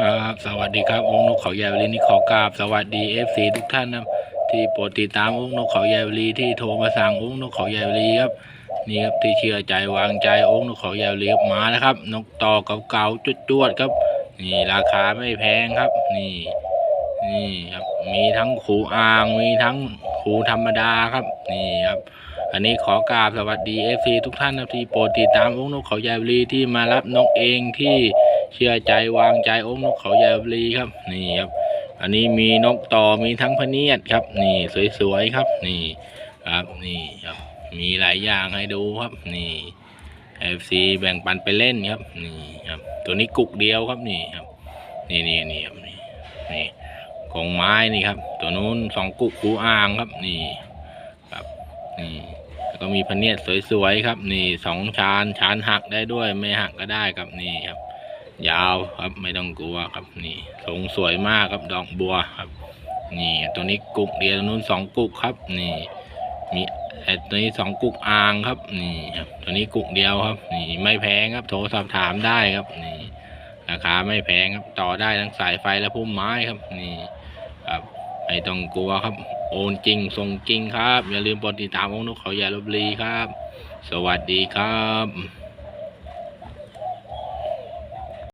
ครับสวัสดีครับองค์นกเขาใหญ่วลีนี่ขอกราบสวัสดีเอฟซีทุกท่านนะครับที่โปรดติดตามองค์นกเขาใหญ่วลีที่โทรมาสั่งองค์นกเขาใหญ่วลีครับนี่ครับที่เชื่อใจวางใจองค์นกเขาใหญ่วลีครับมาแล้วครับ นกต่อเก่าๆจวดๆครับ นี่ราคาไม่แพงครับ นี่นี่ครับมีทั้งขูอ่างมีทั้งขูธรรมดาครับนี่ครับอันนี้ขอกราบสวัสดีเอฟซีทุกท่านนะครับที่โปรดติดตามองค์นกเขาใหญ่วลีที่มารับนกเองที่ เชื่อใจวางใจองค์นกเขาใหญ่บรีครับนี่ครับ อันนี้มีนกต่อมีทั้งพเนียดครับ นี่สวยๆครับนี่ครับนี่ครับมีหลายอย่างให้ดูครับ นี่ FC แบ่งปันไปเล่นครับนี่ครับ ตัวนี้กุกเดียวครับนี่ครับ นี่นี่นี่ครับนี่นี่กองไม้นี่ครับ ตัวนู้นสองกุกคูอ่างครับนี่ครับนี่แล้วก็มีพเนียดสวยๆครับ นี่สองชานชานหักได้ด้วยไม่หักก็ได้ครับนี่ครับ ยาวครับไม่ต้องกลัวครับนี่ทรงสวยมากครับดอกบัวครับ นี่ตัวนี้กุกเดียวตัวนู้นสองกุกครับ นี่ มีไอ้ตัวนี้สองกุกอ่างครับ นี่ครับตัวนี้กุกเดียวครับ นี่ไม่แพงครับ โทรสอบถามได้ครับนี่ราคาไม่แพงครับต่อได้ทั้งสายไฟและพุ่มไม้ครับ นี่ครับไม่ต้องกลัวครับ โอนจริงส่งจริงครับ อย่าลืมกดติดตามองค์นกเขาใหญ่ลบบุรีครับ สวัสดีครับ